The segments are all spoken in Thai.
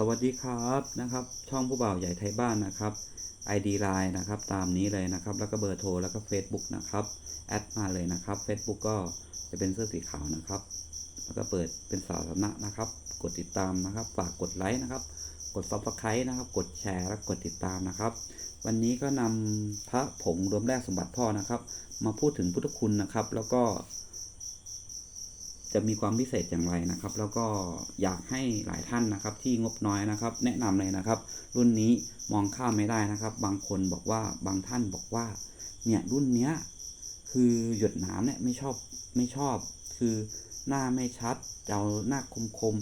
สวัสดีครับนะครับ ช่องผู้บ่าวใหญ่ไทยบ้านนะครับ ID Line นะครับ ตามนี้เลยนะครับ แล้วก็เบอร์โทรแล้วก็ Facebook นะครับแอดมาเลยนะครับ Facebook ก็จะเป็นเสื้อสีขาวนะครับ แล้วก็เปิดเป็นสาธารณะนะครับ กดติดตามนะครับ ฝากกดไลค์นะครับ กด Subscribe นะครับ กดแชร์และกดติดตามนะครับ วันนี้ก็นำพระผงรวมแรกสมบัติพ่อนะครับ มาพูดถึงพุทธคุณนะครับ แล้วก็ จะมีความพิเศษอย่างไรนะครับ แล้วก็อยากให้หลายท่านนะครับ ที่งบน้อยนะครับ แนะนำเลยนะครับ รุ่นนี้มองข้ามไม่ได้นะครับ บางคนบอกว่าบางท่านบอกว่า เนี่ยรุ่นเนี้ยคือหยดนามเนี่ยไม่ชอบไม่ชอบ คือหน้าไม่ชัดเอาหน้าคมคม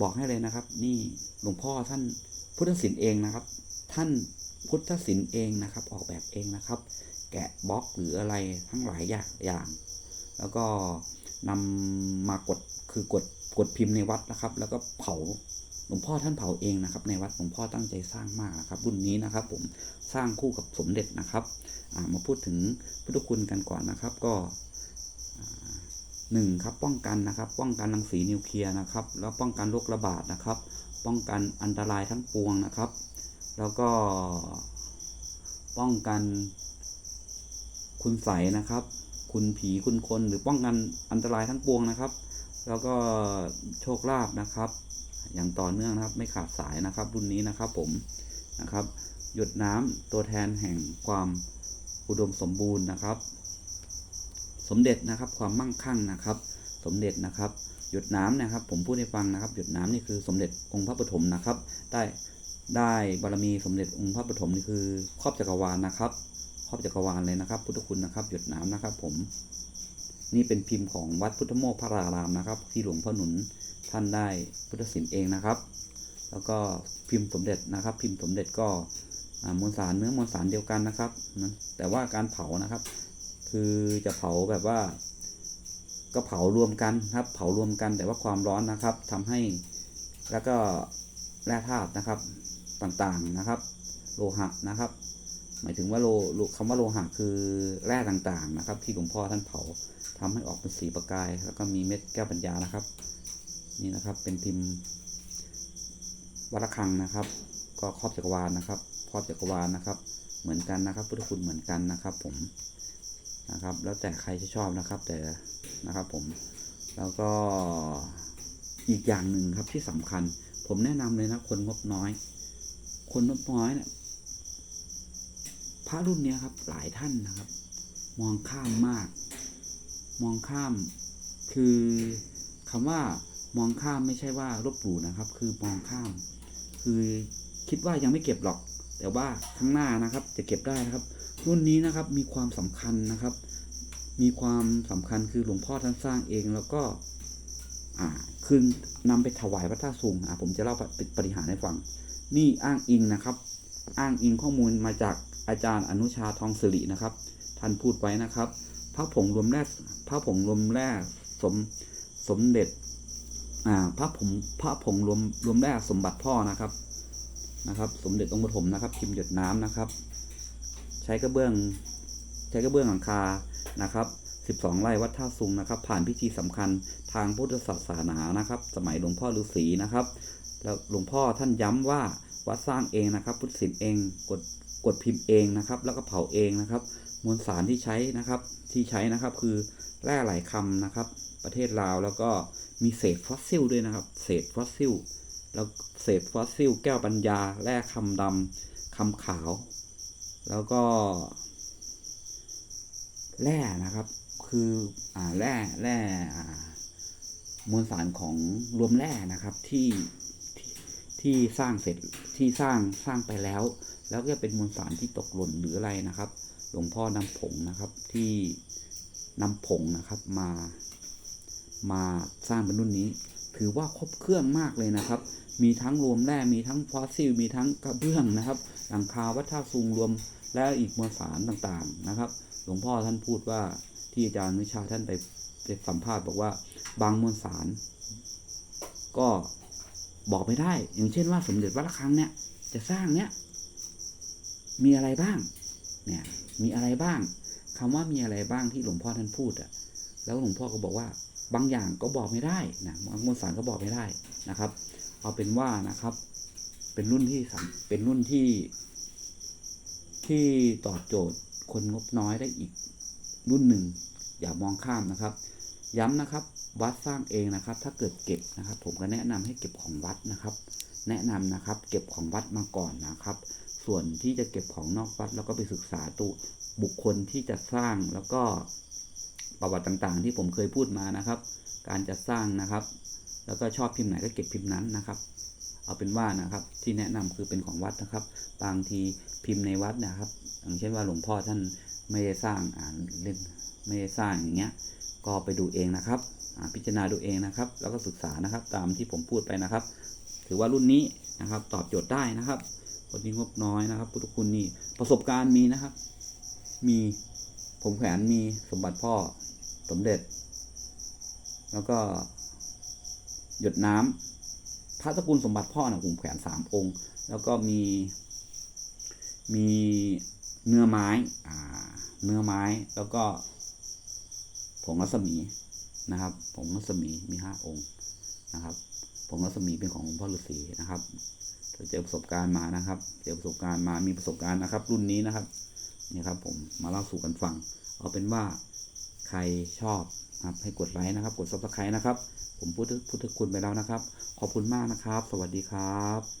บอกให้เลยนะครับ นี่หลวงพ่อท่านพุทธศิลป์เองนะครับ ท่านพุทธศิลป์เองนะครับ ออกแบบเองนะครับ แกะบล็อกหรืออะไรทั้งหลายอย่างอย่าง แล้วก็ นำมากดคือกดกดพิมพ์ในวัดนะครับ แล้วก็เผาหลวงพ่อท่านเผาเองนะครับ ในวัดหลวงพ่อตั้งใจสร้างมากนะครับ รุ่นนี้นะครับ ผมสร้างคู่กับสมเด็จนะครับมาพูดถึงพุทธคุณกันก่อนนะครับก็หนึ่งครับป้องกันนะครับ ป้องกันรังสีนิวเคลียร์นะครับ แล้วป้องกันโรคระบาดนะครับ ป้องกันอันตรายทั้งปวงนะครับ แล้วก็ป้องกันคุณใสนะครับ คุณผีคุณคนหรือป้องกันอันตรายทั้งปวงนะครับ แล้วก็โชคลาภนะครับ อย่างต่อเนื่องนะครับ ไม่ขาดสายนะครับ รุ่นนี้นะครับผมนะครับ หยดน้ำตัวแทนแห่งความอุดมสมบูรณ์นะครับ สมเด็จนะครับความมั่งคั่งนะครับ สมเด็จนะครับหยดน้ำนะครับ ผมพูดให้ฟังนะครับ หยดน้ำนี่คือสมเด็จองค์พระปฐมนะครับ ได้ได้บารมีสมเด็จองค์พระปฐมนี่คือครอบจักรวาลนะครับ ครอบจักรวาลเลยนะครับ พุทธคุณนะครับ หยดน้ำนะครับ ผม นี่เป็นพิมพ์ของวัดพุทธโมกพระรารามนะครับ ที่หลวงพ่อหนุนท่านได้พุทธศิลป์เองนะครับ แล้วก็พิมพ์สมเด็จนะครับ พิมพ์สมเด็จก็มวลสารเนื้อมวลสารเดียวกันนะครับนะแต่ว่าการเผานะครับ คือจะเผาแบบว่า ก็เผารวมกันครับ เผารวมกันแต่ว่าความร้อนนะครับทำให้แล้วก็แร่ธาตุนะครับต่างๆนะครับ โลหะนะครับ หมายถึงว่าโลโลคำว่าโลหะคือแร่ต่างๆนะครับ ที่หลวงพ่อท่านเผาทำให้ออกเป็นสีประกาย แล้วก็มีเม็ดแก้วปัญญานะครับ นี่นะครับเป็นพิมพ์วัดระฆังนะครับ ก็ครอบจักรวาลนะครับครอบจักรวาลนะครับ เหมือนกันนะครับ พุทธคุณเหมือนกันนะครับ ผมนะครับ แล้วแต่ใครจะชอบนะครับ แต่นะครับผมแล้วก็อีกอย่างหนึ่งครับที่สำคัญ ผมแนะนำเลยนะคนงบน้อย คนงบน้อยเนี่ย พระรุ่นเนี้ยครับหลายท่านนะครับ มองข้ามมาก มองข้าม คือคำว่ามองข้ามไม่ใช่ว่าลบหลู่นะครับ คือมองข้าม คือคิดว่ายังไม่เก็บหรอก แต่ว่าข้างหน้านะครับ จะเก็บได้นะครับ รุ่นนี้นะครับมีความสำคัญนะครับ มีความสำคัญคือหลวงพ่อท่านสร้างเองแล้วก็อ่าคือนำไปถวายพระธาตุสูงอ่าผมจะเล่าปฏิหารให้ฟัง นี่อ้างอิงนะครับ อ้างอิงข้อมูลมาจาก อาจารย์อนุชาทองสิรินะครับ ท่านพูดไว้นะครับ พระผงรวมแรกพระผงรวมแรกสมสมเด็จอ่าพระผงพระผงรวมรวมแรกสมบัติพ่อนะครับนะครับ สมเด็จองค์ปฐมนะครับพิมพ์หยดน้ำนะครับ ใช้กระเบื้องใช้กระเบื้องหลังคานะครับ 12 ไร่วัดท่าซุงนะครับ ผ่านพิธีสำคัญทางพุทธศาสนานะครับ สมัยหลวงพ่อฤาษีนะครับ แล้วหลวงพ่อท่านย้ำว่าวัดสร้างเองนะครับ พุทธศิลป์เองกด กดพิมพ์เองนะครับ แล้วก็เผาเองนะครับ มวลสารที่ใช้นะครับที่ใช้นะครับคือแร่หลายคำนะครับ ประเทศลาวแล้วก็มีเศษฟอสซิลด้วยนะครับ เศษฟอสซิลแล้วเศษฟอสซิล แก้วปัญญา แร่คำดำคำขาว แล้วก็ แร่นะครับ คืออ่าแร่แร่มวลสารของรวมแร่นะครับที่ที่สร้างเสร็จที่สร้างสร้างไปแล้ว แล้วก็เป็นมวลสารที่ตกหล่นหรืออะไรนะครับ หลวงพ่อนำผงนะครับที่นำผงนะครับมา มาสร้างเป็นรุ่นนี้ ถือว่าครบเครื่องมากเลยนะครับ มีทั้งรวมแร่มีทั้งฟอสซิลมีทั้งกระเบื้องนะครับ หลังคาวัดท่าซุงรวมและอีกมวลสารต่างๆนะครับ หลวงพ่อท่านพูดว่าที่อาจารย์วิชาท่านไปไปสัมภาษณ์บอกว่าบางมวลสาร ก็บอกไม่ได้ อย่างเช่นว่าสมเด็จวัดระฆังเนี่ยจะสร้างเนี่ย มีอะไรบ้าง เนี่ย มีอะไรบ้างคำว่ามีอะไรบ้างที่หลวงพ่อท่านพูดอะแล้วหลวงพ่อก็บอกว่า บางอย่างก็บอกไม่ได้นะบางมวลสารก็บอกไม่ได้นะครับ เอาเป็นว่านะครับ เป็นรุ่นที่สเป็นรุ่นที่ ที่ตอบโจทย์คนงบน้อยได้อีกรุ่นหนึ่ง อย่ามองข้ามนะครับ ย้ำนะครับ วัดสร้างเองนะครับ ถ้าเกิดเก็บนะครับ ผมก็แนะนำให้เก็บของวัดนะครับ แนะนำนะครับ เก็บของวัดมาก่อนนะครับ ส่วนที่จะเก็บของนอกวัด แล้วก็ไปศึกษาตัวบุคคลที่จะสร้างแล้วก็ประวัติต่างๆ ที่ผมเคยพูดมานะครับ การจะสร้างนะครับ แล้วก็ชอบพิมพ์ไหนก็เก็บพิมพ์นั้นนะครับ เอาเป็นว่านะครับที่แนะนำคือเป็นของวัดนะครับ บางทีพิมพ์ในวัดนะครับ อย่างเช่นว่าหลวงพ่อท่านไม่ได้สร้างอ่านเล่นไม่ได้สร้างอย่างเงี้ยก็ไปดูเองนะครับพิจารณาดูเองนะครับ แล้วก็ศึกษานะครับตามที่ผมพูดไปนะครับ ถือว่ารุ่นนี้นะครับตอบโจทย์ได้นะครับ คนที่งบน้อยนะครับ พุทธคุณนี่ประสบการณ์มีนะครับ มีผมแขวนมีสมบัติพ่อสมเด็จ แล้วก็ หยดน้ำพระตระกูลสมบัติพ่อนะผมแขวนสามองค์ แล้วก็มี มีเนื้อไม้อ่าเนื้อไม้แล้วก็ผงรัศมีนะครับผงรัศมีมีห้าองค์นะครับผงรัศมีเป็นของหลวงพ่อฤาษีนะครับ เราเจอประสบการณ์มานะครับ เจอประสบการณ์มามีประสบการณ์นะครับ รุ่นนี้นะครับนี่ครับผมมาเล่าสู่กันฟัง เอาเป็นว่าใครชอบนะครับให้กดไลค์นะครับ กดซับสไครต์นะครับ ผมพูดถึงพูดถึงคุณไปแล้วนะครับ ขอบคุณมากนะครับ สวัสดีครับ